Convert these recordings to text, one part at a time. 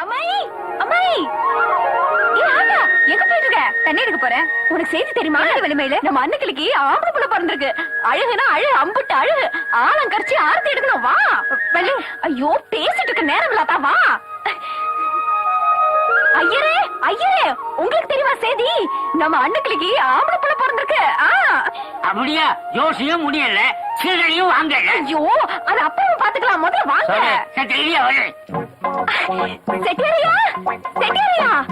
அம்மாயி அம்மாயி. ஏ ஆட்டா எங்க போயிட்டு இருக்க தண்ணி எடுக்க போறேன். உனக்கு செய்தி தெரியுமா? வெளிமையில நம்ம அன்னைக்கு ஆம்பளை புள்ள பிறந்திருக்கு. அழுகுனா அழு அம்புட்டு அழுகு. ஆழம் கரிச்சு ஆரத்தி எடுக்கணும். வா. வள்ளி. ஐயோ பேசிட்டு இருக்க நேரம் இல்லாதா வா. ஐயரே ஐயரே உங்களுக்கு தெரியுமா செய்தி? நம்ம அன்னைக்கு ஆம்பளை புள்ள பிறந்திருக்கு அப்படியா? யோசியும் முடியல. சீரழியும் வாங்கல. ஐயோ அது அப்புறம் பாத்துக்கலாம். முதல்ல வாங்க. செட்டியாரியா செட்டியாரியா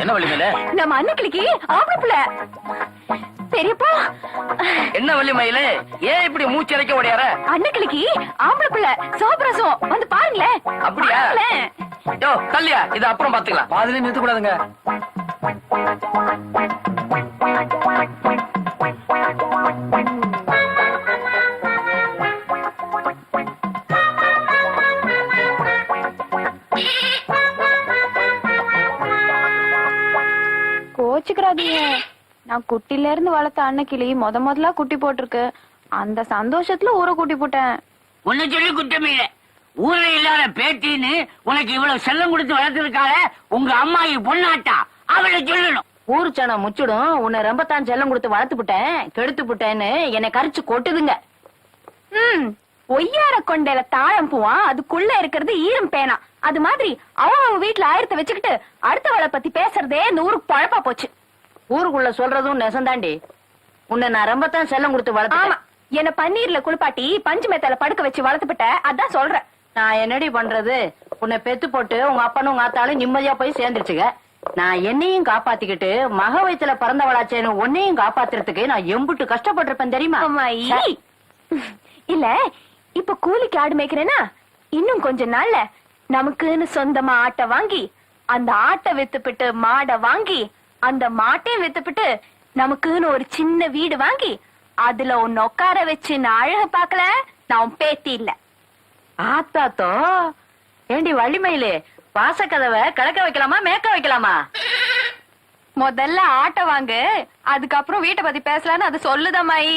என்ன வள்ளிமேல நம்ம அன்னைக்கு ஆம்பளை புள்ள பெரியப்பா. என்ன வள்ளிமயில ஏன் இப்படி மூச்சரைக்க ஓடியார? அன்னைக்கு ஆம்பளை புள்ள சோப்ரசம். வந்து பாருங்களேன். அப்படியா? யோ தள்ளியா? இது அப்புறம் பாத்துக்கலாம். பாதிலே நிறுத்த கூடாதுங்க. கோச்சுக்கிறாதீங்க நான் குட்டில இருந்து வளர்த்த அன்னைக்கிளி முத முதல்ல குட்டி போட்டிருக்கு. அந்த சந்தோஷத்துல ஊரை கூட்டி போட்டேன். உன்னை சொல்லி குற்றமே இல்ல ஊர்ல இல்லாத பேட்டின்னு உனக்கு இவ்வளவு செல்லம் கொடுத்து வளர்த்திருக்கால உங்க அம்மாயி பொண்ணாட்டா? அவளை சொல்லணும். ஊரு சனா முச்சிடும். உன்னை ரொம்ப தான் செல்லம் கொடுத்து வளர்த்து புட்டேன். கெடுத்து புட்டேன்னு என்னை கரிச்சு கொட்டுதுங்க. ம் ஒய்யார கொண்டையில தாழம் பூவா? அதுக்குள்ள இருக்கிறது ஈரம் பேனா. அது மாதிரி அவங்க அவங்க வீட்டுல ஆயிரத்தை வச்சுக்கிட்டு அடுத்தவளை பத்தி பேசுறதே நூறு பழப்பா போச்சு. ஊருக்குள்ள சொல்றதும் நெசந்தாண்டி. உன்னை நான் ரொம்ப தான் செல்லம் கொடுத்து வளர்த்து என்ன பன்னீர்ல குளிப்பாட்டி பஞ்சு மெத்தல படுக்க வச்சு வளர்த்துப்பட்ட. அதான் சொல்றேன். நான் என்னடி பண்றது? உன்னை பெத்து போட்டு உங்க அப்பனும் உங்க ஆத்தாலும் நிம்மதியா போய் சேர்ந்துருச்சுங்க. நான் என்னையும் காப்பாத்திக்கிட்டு மக வயித்துல பிறந்தவளாச்சேன்னு உன்னையும் காப்பாத்துறதுக்கு நான் எம்புட்டு கஷ்டப்பட்டிருப்பேன் தெரியுமா? இல்ல இப்ப கூலிக்கு ஆடு மேய்க்கிறேனா? இன்னும் கொஞ்ச நாள்ல நமக்குன்னு சொந்தமா ஆட்டை வாங்கி அந்த ஆட்டை வித்துப்பிட்டு மாடை வாங்கி அந்த மாட்டையும் வித்துப்பிட்டு நமக்குன்னு ஒரு சின்ன வீடு வாங்கி அதுல ஒன்னு உட்கார வச்சு நான் அழக பாக்கல நான் உன் பேத்தி இல்ல. ஆத்தாத்தோ ஏண்டி வள்ளிமயிலே வாசக்கதவை கிழக்க வைக்கலாமா மேக்க வைக்கலாமா? முதல்ல ஆட்டை வாங்கு அதுக்கப்புறம் வீட்டை பத்தி பேசலான்னு அது சொல்லுதம்மாயி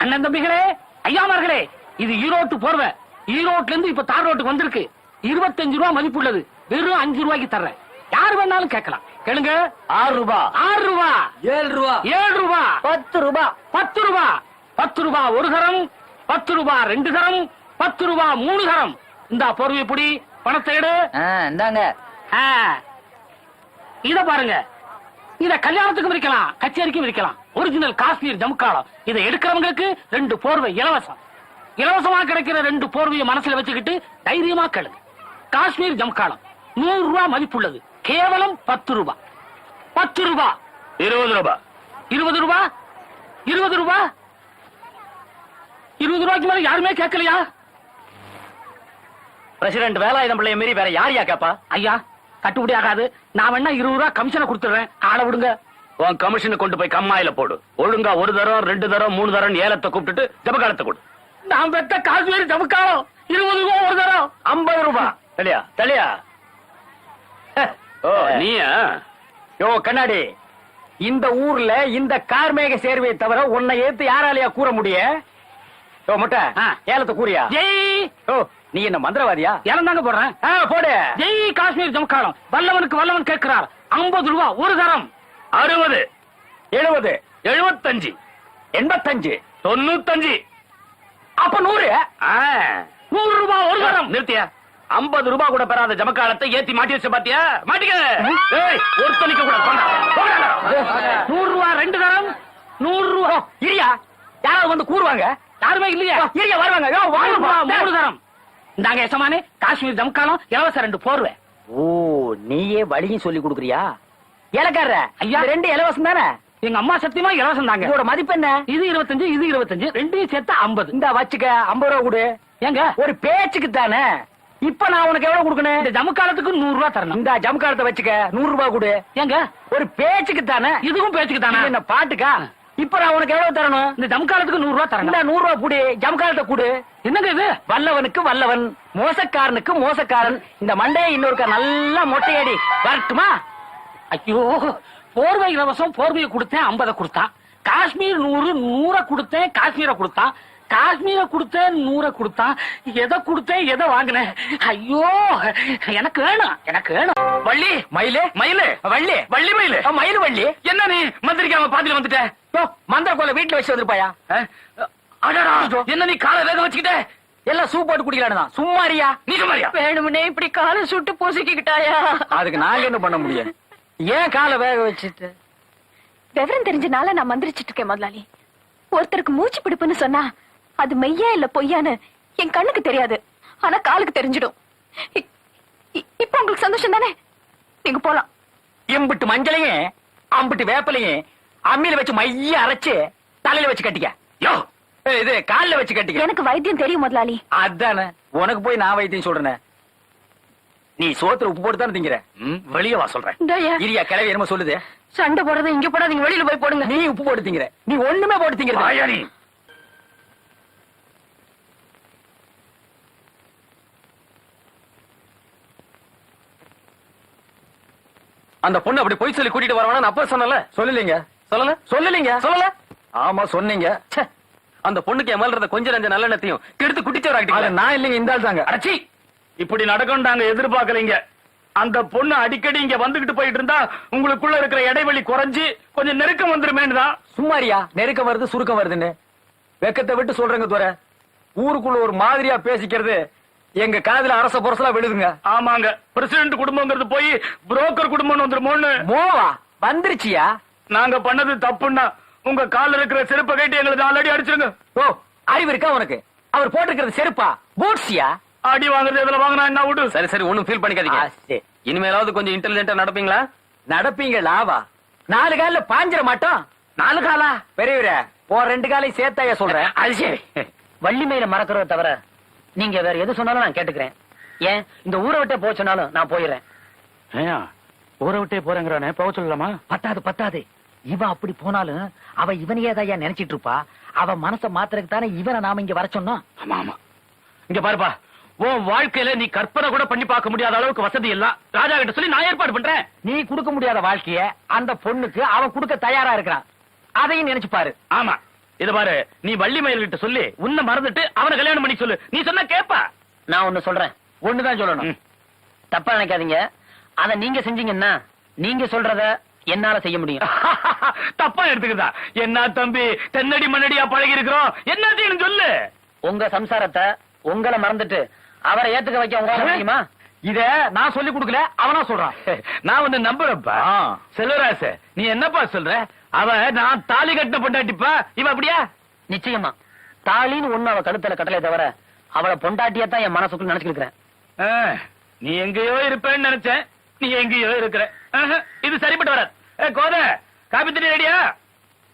அண்ணன் தம்பிகளே ஐயாமார்களே இது ஈரோட்டு போர்வை. ஈரோட்ல இருந்து இப்ப தார் ரோட்டுக்கு வந்திருக்கு. இருபத்தஞ்சு ரூபா மதிப்புள்ளது. வெறும் அஞ்சு ரூபாய்க்கு தர்றேன். யார் வேணாலும் கேட்கலாம். கேளுங்க. ஆறு ரூபா. ஆறு ரூபா. ஏழு ரூபா. ஏழு ரூபா. பத்து ரூபா. பத்து ரூபா. பத்து ரூபா ஒரு தரம் பத்து ரூபா ரெண்டு தரம் பத்து ரூபா மூணு தரம் இந்த போர்வை புடி பணத்தை எடு. இந்தாங்க. இத பாருங்க. இத கல்யாணத்துக்கும் விற்கலாம் கச்சேரிக்கும் விற்கலாம் ஒரிஜினல் காஷ்மீர் ஜமுக்காலம் இதை எடுக்கிறவங்களுக்கு ரெண்டு போர்வை இலவசம். இலவசமா கிடைக்கிற ரெண்டு போர்வையை மனசுல வச்சுக்கிட்டு தைரியமா கேளுங்க. காஷ்மீர் ஜமுக்காலம் நூறு ரூபாய் மதிப்புள்ளது. கேவலம் பத்து ரூபாய் பத்து ரூபாய் இருபது ரூபா. இருபது ரூபாய் இருபது ரூபாய் இருபது ரூபாய்க்கு மேல யாருமே கேட்கலையா? பிரசிடென்ட் வேலாயுதம் பிள்ளைய மீறி வேற யாரையா கேப்பா? ஐயா கட்டுப்படி ஆகாது. நான் வேணா இருபது ரூபாய் கமிஷனை கொடுத்துறேன் ஆளை விடுங்க. உன் கமிஷனை கொண்டு போய் கம்மாயில போடு. ஒழுங்கா ஒரு தரம் ரெண்டு தரம் மூணு தரம் ஏலத்தை கூப்பிட்டுட்டு ஜபகாலத்தை கொடு. நான் பெத்த காஷ்மீர் ஜமுக்காலம் இருபது ரூபாய் ஒரு தரம் ஐம்பது ரூபா. தெளியா தெளியா ஓ நீயா? யோ கண்ணாடி. இந்த ஊர்ல இந்த கார்மேக சேர்வையை தவிர உன்னை ஏத்து யாராலயா கூற முடிய? யோ முட்டை. ஏலத்தை கூறியா? ஜெய்! ஓ நீ என்ன மந்திரவாதியா? இறந்தாங்க போடுறேன். ஆ, போடு. ஜெய் காஷ்மீர் ஜமுக்காலம். வல்லவனுக்கு வல்லவன் கேட்கிறார். ஐம்பது ரூபாய் ஒரு தரம். அறுபது. எழுபது. எழுபத்தஞ்சு எண்பத்தஞ்சு. தொண்ணூத்தஞ்சு. அப்ப நூறு. நூறு ரூபாய் ஒரு தரம். நிறுத்தியா? ஐம்பது ரூபாய் கூட பெறாத ஜமக்காலத்தை ஏத்தி மாட்டி வச்ச பாத்தியா? மாட்டிக்க! ஒருத்தனிக்க கூட. நூறு ரூபாய் ரெண்டு தரம் நூறு ரூபாய் இரியா யாராவது வந்து கூறுவாங்க? யாருமே இல்லையா. இரியா வருவாங்க. மூணு தரம். இந்தாங்க எசமானே காஷ்மீர் ஜமுக்காலம் இலவச ரெண்டு போர்வை. ஓ நீயே வழியும் சொல்லி கொடுக்குறியா? இலக்கார ஐயா. ரெண்டு இலவசம் தானே? எங்க அம்மா சத்தியமா இலவசம் தாங்க. இதோட மதிப்பு என்ன? இது இருபத்தஞ்சு இது இருபத்தஞ்சு ரெண்டையும் சேர்த்து ஐம்பது. இந்த வச்சுக்க ஐம்பது ரூபா கொடு. ஏங்க? ஒரு பேச்சுக்கு தானே இப்ப நான் உனக்கு எவ்வளவு கொடுக்கணும்? இந்த ஜமுக்காலத்துக்கு நூறு ரூபாய் தரணும். இந்த ஜம்காலத்தை வச்சுக்க நூறு ரூபாய் கொடு. ஏங்க? ஒரு பேச்சுக்கு தானே? இதுவும் பேச்சுக்கு தானே? என்ன பாட்டுக்கா? இப்ப நான் உனக்கு எவ்வளவு தரணும்? இந்த ஜமுக்காலத்துக்கு நூறு ரூபாய் தரணும். நூறு ரூபாய் குடு. ஜம்காலத்தை குடு. என்னங்க இது? வல்லவனுக்கு வல்லவன் மோசக்காரனுக்கு மோசக்காரன். இந்த மண்டையை இன்னொருக்கா நல்லா மொட்டையடி. வரட்டுமா? ஐயோ போர்வை இலவசம் போர்வையை கொடுத்தேன் ஐம்பதை கொடுத்தான். காஷ்மீர் நூறு நூற கொடுத்தேன் காஷ்மீரை கொடுத்தான். காஷ்மீரை கொடுத்தேன் நூற கொடுத்தான். எதை கொடுத்தேன் எதை வாங்கினேன்? ஐயோ எனக்கு வேணும் எனக்கு வேணும். வள்ளி மயிலு மயிலு வள்ளி வள்ளி மயிலு. மயிலு வள்ளி. என்ன நீ மந்திரிக்காம பாதியில வந்துட்ட? மந்திர கோல வீட்டுல வச்சு வந்திருப்பாயா? என்ன நீ காலை வேக வச்சுக்கிட்ட? எல்லாம் சூப் போட்டு குடிக்கலான்னு தான். சும்மாரியா நீ சும்மாரியா வேணும்னே இப்படி காலை சுட்டு பூசிக்கிட்டாயா? அதுக்கு நாங்க என்ன பண்ண முடியும்? ஏன் காலை வேக வச்சுட்டு? விவரம் தெரிஞ்சனால நான் மந்திரிச்சிட்டு இருக்கேன் முதலாளி. ஒருத்தருக்கு மூச்சு பிடிப்புன்னு சொன்னா அது மெய்யா இல்ல பொய்யான்னு என் கண்ணுக்கு தெரியாது. ஆனா காலுக்கு தெரிஞ்சிடும். இப்ப உங்களுக்கு சந்தோஷம் தானே? நீங்க போலாம். எம்பிட்டு மஞ்சளையும் அம்பிட்டு வேப்பலையும் அம்மியில வச்சு மைய அரைச்சு தலையில வச்சு கட்டிக்க. யோ! ஏய், இது கால்ல வச்சு கட்டிக்க. எனக்கு வைத்தியம் தெரியும் முதலாளி. அதானே. உனக்கு போய் நான் வைத்தியம் சொல்றேனே. நீ சோத்துல உப்பு போட்டு தானே திங்கிற? ம், வெளிய வா சொல்றேன். இரியா கிளவி என்னமோ சொல்லுது. சண்டை போடுறது இங்க போடாதீங்க வெளியில போய் போடுங்க. நீ உப்பு போட்டு திங்கிற. நீ ஒண்ணுமே போட்டு திங்கிற அந்த பொண்ணு அப்படி பொய் சொல்லி கூட்டிட்டு வரவானு அப்ப சொன்னல சொல்லலீங்க. சொல்லல? சொல்லலீங்க. சொல்லல? ஆமா சொன்னீங்க. அந்த பொண்ணுக்கு என் மேல இருந்த கொஞ்ச நஞ்ச நல்லெண்ணத்தையும் கெடுத்து அது குட்டிச்சவராக்கிட்டீங்க நான் இல்லைங்க இந்த ஆள் தாங்க. அடச்சி! இப்படி நடக்கும் நாங்க எதிர்பார்க்கலைங்க. அந்த பொண்ணு அடிக்கடி இங்க வந்துகிட்டு போயிட்டு இருந்தா உங்களுக்குள்ள இருக்கிற இடைவெளி குறைஞ்சு கொஞ்சம் நெருக்கம் வந்துருமேன்னு தான். சும்மாரியா நெருக்கம் வருது சுருக்கம் வருதுன்னு. வெக்கத்தை விட்டு சொல்றேங்க துரை. ஊருக்குள்ள ஒரு மாதிரியா பேசிக்கிறது எங்க காதுல அரச புரசலா விழுதுங்க. ஆமாங்க. பிரசிடென்ட் குடும்பங்கிறது போய் புரோக்கர் குடும்பம்னு வந்துருமோன்னு. மோவா? வந்துருச்சியா? நாங்க பண்ணது தப்புன்னா உங்க கால்ல இருக்கிற செருப்பை கேட்டு எங்களுக்கு ஆல்ரெடி அடிச்சிருங்க. ஓ அறிவு இருக்கா உனக்கு? அவர் போட்டிருக்கிறது செருப்பா? பூட்ஸியா? அடி வாங்குறது எதுல வாங்கினா என்ன விடு சரி சரி ஒண்ணும் ஃபீல் பண்ணிக்காதீங்க. இனிமேலாவது கொஞ்சம் இன்டெலிஜென்ட்டா நடப்பீங்களா? நடப்பீங்க லாவா. நாலு கால்ல பாஞ்சிர மாட்டோம். நாலு காலா? பெரியவரே போ ரெண்டு காலையும் சேர்த்தாயா சொல்றேன். அது சரி. வள்ளி மயில மறக்கிறத தவிர நீங்க வேற எது சொன்னாலும் நான் கேட்டுக்கிறேன். ஏன்? இந்த ஊரை விட்டே போக சொன்னாலும் நான் போயிடுறேன். ஏயா ஊரை விட்டே போறேங்கிறானே போக சொல்லலாமா? பத்தாது பத்தாது. இவன் அப்படி போனாலும் அவ இவனையே தான் நினைச்சிட்டு இருப்பா? அவ மனச மாத்துறதுக்கு தானே இவனை நாம இங்க வர சொன்னோம்? ஆமா ஆமா. இங்க பாருப்பா உன் வாழ்க்கையில நீ கற்பனை கூட பண்ணி பார்க்க முடியாத அளவுக்கு வசதி எல்லாம் ராஜா கிட்ட சொல்லி நான் ஏற்பாடு பண்றேன். நீ கொடுக்க முடியாத வாழ்க்கைய அந்த பொண்ணுக்கு அவன் கொடுக்க தயாரா இருக்கிறான். அதையும் நினைச்சு பாரு. ஆமா. இது பாரு நீ வள்ளி மயில் கிட்ட சொல்லி உன்னை மறந்துட்டு அவனை கல்யாணம் பண்ணி சொல்லு. நீ சொன்னா கேப்பா. நான் ஒண்ணு சொல்றேன். ஒண்ணுதான் சொல்லணும். தப்பா நினைக்காதீங்க. அத நீங்க செஞ்சீங்கன்னா நீங்க சொல்றத என்னால செய்ய முடியும். தப்பா எடுத்துக்கிறதா என்ன தம்பி தென்னடி மண்ணடியா பழகி இருக்கிறோம் என்னத்தையும் சொல்லு. உங்க சம்சாரத்தை உங்களை மறந்துட்டு அவரை ஏத்துக்க வைக்க உங்களால முடியுமா? இத நான் சொல்லி கொடுக்கல அவனா சொல்றான். நான் வந்து நம்புறப்பா. செல்வராச நீ என்னப்பா சொல்ற? அவ நான் தாலி கட்டின பொண்டாட்டிப்பா. இவ அப்படியா? நிச்சயமா. தாலின்னு ஒண்ணு அவ கழுத்துல கட்டளை தவிர அவளை பொண்டாட்டியா தான் என் மனசுக்குள்ள நினைச்சுக்கிறேன் ஆ, நீ எங்கேயோ இருப்பேன்னு நினைச்சேன். நீ எங்கேயோ இருக்கிற. இது சரிப்பட்டு வராது. ஏ, கோத காபி தண்ணி ரெடியா?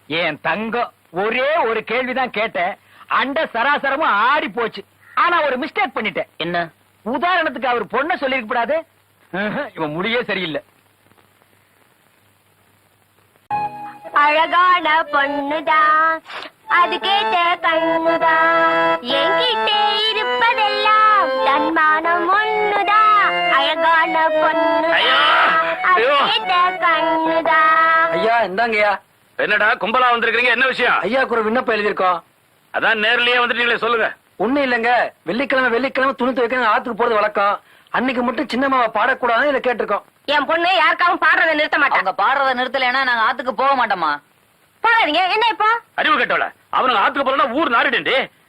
என் தங்கம் ஒரே ஒரு கேள்விதான் கேட்டேன். அண்ட சராசரமும் ஆடி போச்சு. ஆனா ஒரு மிஸ்டேக் பண்ணிட்டேன். என்ன? உதாரணத்துக்கு அவர் பொண்ண சொல்லிருக்க கூடாது? இவன் முடியே சரியில்லை. அழகான பொண்ணுதான் அது கேட்ட கண்ணுதான் என்கிட்டே இருப்பதெல்லாம் தன்மானம் ஒண்ணுதான் அழகான பொண்ணுதான் ஐயோ! அது ஐயோ! கேட்ட கண்ணுதான் ஐயா இந்தாங்கய்யா. என்னடா கும்பலா வந்திருக்கீங்க என்ன விஷயம்? ஐயாக்கு ஒரு விண்ணப்பம் எழுதியிருக்கோம். அதான் நேர்லயே வந்துட்டீங்களே சொல்லுங்க. ஒண்ணும் இல்லைங்க. வெள்ளிக்கிழமை வெள்ளிக்கிழமை துணி துவைக்கணும் ஆத்துக்கு போறது வழக்கம். அன்னைக்கு மட்டும் சின்னம்மாவை பாடக்கூடாதுன்னு இதை கேட்டிருக்கோம். என் பொண்ணு யாருக்காவும் பாடுறத நிறுத்த மாட்டாங்க பாடுறத நிறுத்தலைன்னா நாங்க ஆத்துக்கு போக மாட்டோமா போகாதீங்க என்ன இப்போ? அறிவு கட்டவள. அவனுக்கு ஆத்துக்கு போறா ஊர் நாடுடே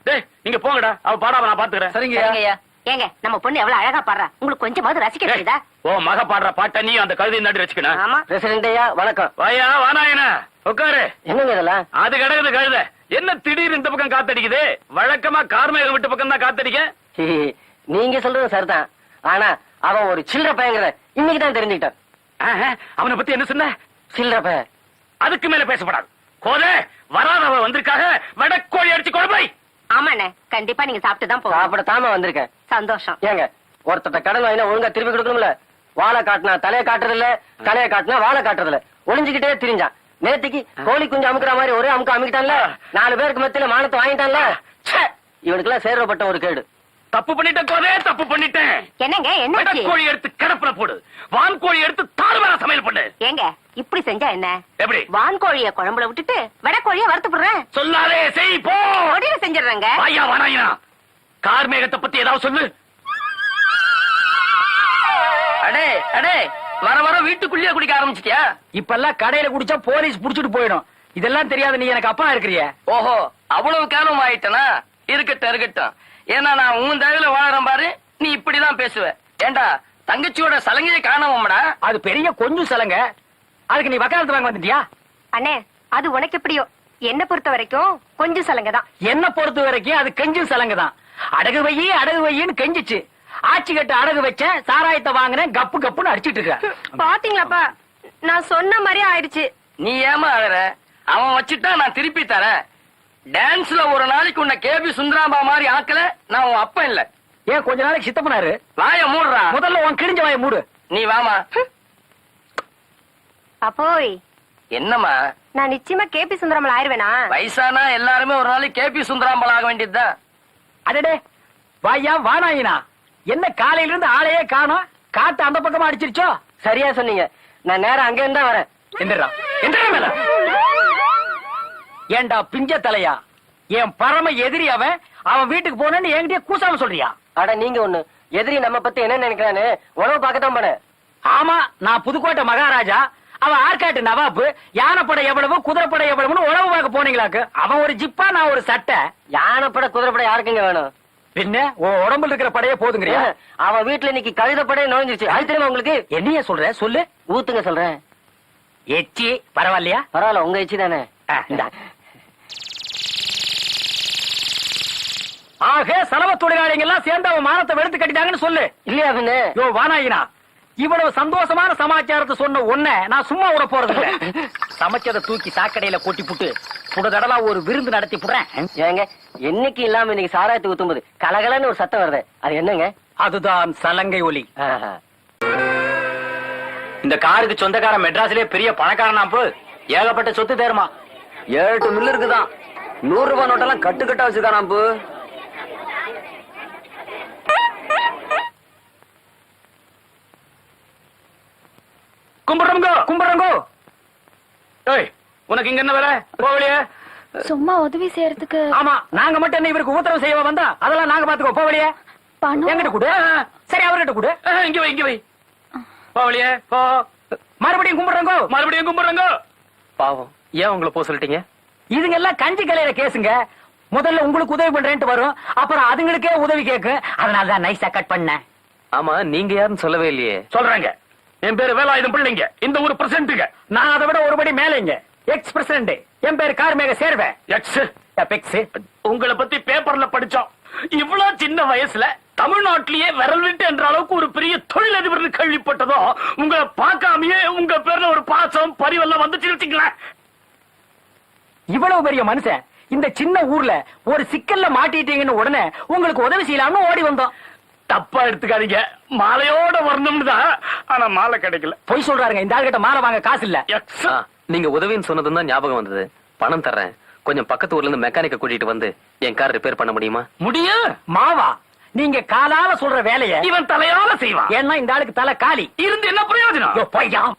டேய் நீங்க போங்கடா அவ பாடாம நான் பாத்துக்கிறேன். சரிங்கய்யா. ஏங்க நம்ம பொண்ணு எவ்வளவு அழகா பாடுறா. உங்களுக்கு கொஞ்சமாவது ரசிக்க தெரியுதா? ஓ மக பாடுற பாட்ட நீ அந்த கழுதை நாட்டி வச்சுக்கணும் ஆமா. பிரசிடண்ட் ஐயா வணக்கம். வாயா வானாயனா உட்காரு. என்னங்க இதெல்லாம்? அது கிடக்குது கழுத. என்ன திடீர் இந்த பக்கம் காத்தடிக்குது? வழக்கமா கார்மேகம் விட்டு பக்கம் தான் காத்தடிக்க நீங்க சொல்றது சரிதான். ஆனா அவன் ஒரு சில்லற பையங்கிற. இன்னைக்கு தான் தெரிஞ்சுக்கிட்டான். அவனை பத்தி என்ன சொன்ன? சில்லற பையன் அதுக்கு மேல பேசப்படாது. கோதே வராதவ வந்திருக்காக வடக்கோழி அடிச்சு கொண்டு ஆமாண்ணே கண்டிப்பா நீங்க சாப்பிட்டு தான் சாப்பிடத்தாம வந்திருக்கேன். சந்தோஷம். ஏங்க ஒருத்தட்ட கடன் வாங்கினா ஒழுங்கா திருப்பி கொடுக்கணும்ல? வாழை காட்டினா தலைய காட்டுறது இல்ல தலைய காட்டினா வாழை காட்டுறது இல்ல ஒளிஞ்சுக்கிட்டே திரிஞ்சான். நேத்திக்கு கோழி குஞ்சு அமுக்குற மாதிரி ஒரே அமுக்க அமுக்கிட்டான்ல? நாலு பேருக்கு மத்தியில மானத்தை வாங்கிட்டான்ல? ச்சே, இவனுக்கெல்லாம் சேர்வப்பட்ட ஒரு கேடு. தப்பு பண்ணிட்டேன் கோதே தப்பு பண்ணிட்டேன். என்னங்க என்னாச்சு? வடக்கோழி எடுத்து கடப்புல போடு. வான்கோழி எடுத்து தாறுமாற சமையல் பண்ணு. ஏங்க இப்படி செஞ்சா என்ன? எப்படி? வான்கோழிய குழம்புல விட்டுட்டு வெடக்கோழிய வறுத்து போடுறேன் சொல்லாதே செய் போ. செஞ்சிடுறேங்க. வாயா வானாயினா? கார்மேகத்தை பத்தி ஏதாவது சொல்லு. அடே அடே வர வர வீட்டுக்குள்ளேயே குடிக்க ஆரம்பிச்சிட்டியா? இப்பெல்லாம் கடையில குடிச்சா போலீஸ் புடிச்சிட்டு போயிடும். இதெல்லாம் தெரியாத நீ எனக்கு அப்பா இருக்கிறிய. ஓஹோ அவ்வளவு காலம் ஆயிட்டனா? இருக்கட்டும் இருக்கட்டும். ஏன்னா நான் உன் தயவுல வாழறேன் பாரு. நீ இப்படிதான் பேசுவ. ஏண்டா தங்கச்சியோட சலங்கையை காணாமடா. அது பெரிய கொஞ்சம் சலங்க. அதுக்கு நீ வக்காலத்து வாங்க வந்துட்டியா? அண்ணே அது உனக்கு எப்படியோ? என்ன பொறுத்த வரைக்கும் கொஞ்சம் சலங்க தான் என்ன பொறுத்த வரைக்கும் அது கெஞ்சும் சலங்க தான் அடகு வையி அடகு வையின்னு கெஞ்சிச்சு. ஆட்சி கட்டு அடகு வச்சேன் சாராயத்தை வாங்கினேன் கப்பு கப்புன்னு அடிச்சிட்டு இருக்க. பாத்தீங்களாப்பா? நான் சொன்ன மாதிரி ஆயிடுச்சு. நீ ஏமா அழற? அவன் வச்சுட்டா நான் திருப்பி தரேன். டான்ஸ்ல ஒரு நாளைக்கு உன்னை கேபி சுந்தராம்பா மாதிரி ஆக்கல. நான் உன் அப்பன் இல்ல. ஏன் கொஞ்ச நாளைக்கு சித்தப்பனாரு? வாய மூடுறா. முதல்ல உன் கிழிஞ்ச வாய மூடு. நீ வாமா. அப்போய். என்னம்மா? நான் நிச்சயமா கேபி சுந்தரமல் ஆயிருவேனா? வயசானா எல்லாருமே ஒரு நாளைக்கு கேபி சுந்தராம்பல் ஆக வேண்டியதுதான் அடடே வாயா வானாயினா? என்ன காலையில இருந்து ஆளையே காணோம்? காத்து அந்த பக்கமா அடிச்சிருச்சோ? சரியா சொன்னீங்க. நான் நேரம் அங்க இருந்தா வரேன். எந்திரா எந்திரா மேல. ஏண்டா பிஞ்ச தலையா? என் பரம எதிரி அவன் அவன் வீட்டுக்கு போனேன்னு என்கிட்ட கூசாம சொல்றியா? அட நீங்க ஒண்ணு. எதிரி நம்ம பத்தி என்ன நினைக்கிறான்னு உணவு பார்க்கத்தான் போனேன். ஆமா நான் புதுக்கோட்டை மகாராஜா அவன் ஆற்காட்டு நவாப்பு யானைப்படை எவ்வளவு குதிரைப்படை எவ்வளவுன்னு உழவு பார்க்க போனீங்களாக்கு? அவன் ஒரு ஜிப்பா நான் ஒரு சட்டை. யானைப்பட குதிரைப்பட யாருக்குங்க வேணும்? பின்ன உன் உடம்புல இருக்கிற படையே போதுங்கிறியா? அவன் வீட்டுல இன்னைக்கு கழுதப்படே நுழைஞ்சிருச்சு. அது தெரியுமா உங்களுக்கு? என்னைய சொல்ற? சொல்லு. ஊத்துங்க சொல்றேன். எச்சி பரவாயில்லையா? பரவாயில்ல உங்க எச்சி தானே ஆ, இந்தா. ஆக சலவ தொழிலாளிங்க எல்லாம் சேர்ந்து அவன் மானத்தை வெளுத்து கட்டிட்டாங்கன்னு சொல்லு. இல்லையா பின்ன யோ வானாயினா இவ்வளவு சந்தோஷமான சமாச்சாரத்தை சொன்ன உன்னை நான் சும்மா விட போறது இல்ல சமைச்சதை தூக்கி சாக்கடையில கொட்டி புட்டு புட தடலா ஒரு விருந்து நடத்தி புடுறேன். ஏங்க என்னைக்கு இல்லாம இன்னைக்கு சாராயத்தை ஊத்தும்போது கலகலன்னு ஒரு சத்தம் வருது. அது என்னங்க? அதுதான் சலங்கை ஒலி. இந்த காருக்கு சொந்தக்காரன் மெட்ராஸ்லயே பெரிய பணக்காரனாப்பு ஏகப்பட்ட சொத்து தேருமா. ஏழு மில்லு இருக்குதான். நூறு ரூபாய் நோட்டெல்லாம் கட்டு கட்டா வச்சிருக்கானாப்பு கும்பிடுறோங்க கும்பிடுறங்கோ ஏய் உனக்கு இங்க என்ன வேலை? போவலியே சும்மா உதவி செய்யறதுக்கு ஆமா நாங்க மட்டும் என்ன இவருக்கு உத்தரவு செய்ய வந்தா? அதெல்லாம் நாங்க பாத்துக்கோ போவலியே பணம் எங்கிட்ட கொடு சரி அவர்கிட்ட கொடு இங்க வை இங்க வை. போவலியே போ. மறுபடியும் கும்பிடுறங்கோ மறுபடியும் கும்பிடுறோங்க பாவம் ஏன் உங்களை போக சொல்லிட்டீங்க? இதுங்க எல்லாம் கஞ்சி கலையிற கேசுங்க முதல்ல உங்களுக்கு உதவி பண்றேன்ட்டு வரும். அப்புறம் அதுங்களுக்கே உதவி கேக்கும் அதனால தான் நைஸா கட் பண்ணேன். ஆமா நீங்க யாருன்னு சொல்லவே இல்லையே. சொல்றேங்க. என் பேரு வேலாயுதம் பிள்ளைங்க. இந்த ஊர் பிரசிடண்ட்டுங்க நான் அதை விட ஒருபடி மேலேங்க. எக்ஸ் பிரசிடண்ட் என் பேர் கார்மேக சேர்வேன் எக்ஸ் பெக்ஸ் உங்களை பத்தி பேப்பர்ல படிச்சோம். இவ்வளவு சின்ன வயசுல தமிழ்நாட்டிலேயே விரல் விட்டு என்ற அளவுக்கு ஒரு பெரிய தொழிலதிபர்னு கேள்விப்பட்டதும் உங்களை பார்க்காமயே உங்க பேர்ல ஒரு பாசம் பரிவெல்லாம் வந்துச்சு வச்சுங்களேன் இவ்வளவு பெரிய மனுஷன் இந்த சின்ன ஊர்ல ஒரு சிக்கல்ல மாட்டிட்டீங்கன்னு உடனே உங்களுக்கு உதவி செய்யலாம்னு ஓடி வந்தோம். தப்பா எடுத்துக்காதீங்க. மாலையோட வரணும்னு தான். ஆனா மாலை கிடைக்கல. பொய் சொல்றாருங்க. இந்த ஆள்கிட்ட மாலை வாங்க காசு இல்ல. நீங்க உதவின்னு சொன்னதும் தான் ஞாபகம் வந்தது. பணம் தர்றேன். கொஞ்சம் பக்கத்து ஊர்ல இருந்து மெக்கானிக்க கூட்டிட்டு வந்து என் கார் ரிப்பேர் பண்ண முடியுமா? முடியும் மாவா நீங்க காலால சொல்ற வேலைய இவன் தலையால செய்வான். ஏன்னா இந்த ஆளுக்கு தலை காலி. இருந்து என்ன பிரயோஜனம்?